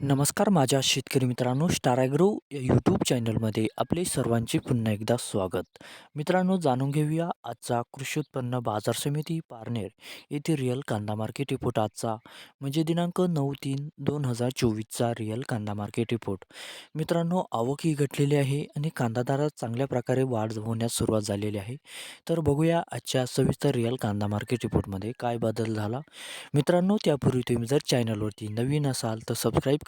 नमस्कार माझ्या शेतकरी मित्रांनो स्टाराग्रो या यूट्यूब चॅनलमध्ये आपले सर्वांचे पुन्हा एकदा स्वागत. मित्रांनो जाणून घेऊया आजचा कृषी उत्पन्न बाजार समिती पारनेर येथे रिअल कांदा मार्केट रिपोर्ट आजचा. म्हणजे दिनांक नऊ तीन दोन हजार चोवीसचा रिअल कांदा मार्केट रिपोर्ट मित्रांनो आवक ही घटलेली आहे आणि कांदा दरात चांगल्या प्रकारे वाढ होण्यास सुरुवात झालेली आहे. तर बघूया आजच्या सविस्तर रिअल कांदा मार्केट रिपोर्टमध्ये काय बदल झाला. मित्रांनो त्यापूर्वी तुम्ही जर चॅनलवरती नवीन असाल तर सबस्क्राईब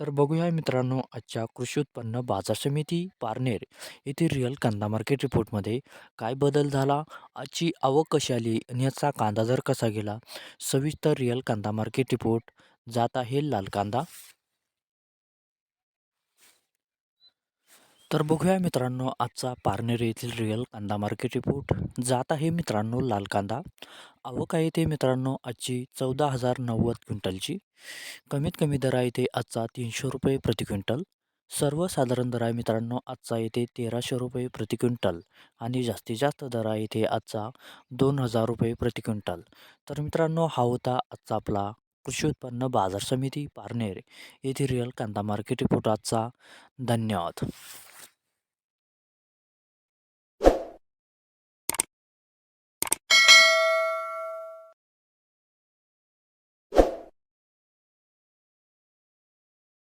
तर बघूया मित्रांनो आजच्या कृषी उत्पन्न बाजार समिती पारनेर येथे रिअल कांदा मार्केट रिपोर्टमध्ये काय बदल झाला? आजची आवक कशी आली? आणि याचा कांदा दर कसा गेला? सविस्तर रिअल कांदा मार्केट रिपोर्ट जात आहे लाल कांदा. तर बघूया मित्रांनो आजचा पारनेर येथील रिअल कांदा मार्केट रिपोर्ट जात आहे मित्रांनो लाल कांदा. आवक आहे ते मित्रांनो आजची चौदा हजार नव्वद क्विंटलची. कमीत कमी दर आहे ते आजचा तीनशे रुपये प्रति क्विंटल. सर्वसाधारण दर आहे मित्रांनो आजचा येथे तेराशे रुपये प्रति क्विंटल आणि जास्तीत जास्त दर आहे ते आजचा दोन हजार रुपये प्रति क्विंटल. तर मित्रांनो हा होता आजचा आपला कृषी उत्पन्न बाजार समिती पारनेर येथे रिअल कांदा मार्केट रिपोर्ट आजचा. धन्यवाद.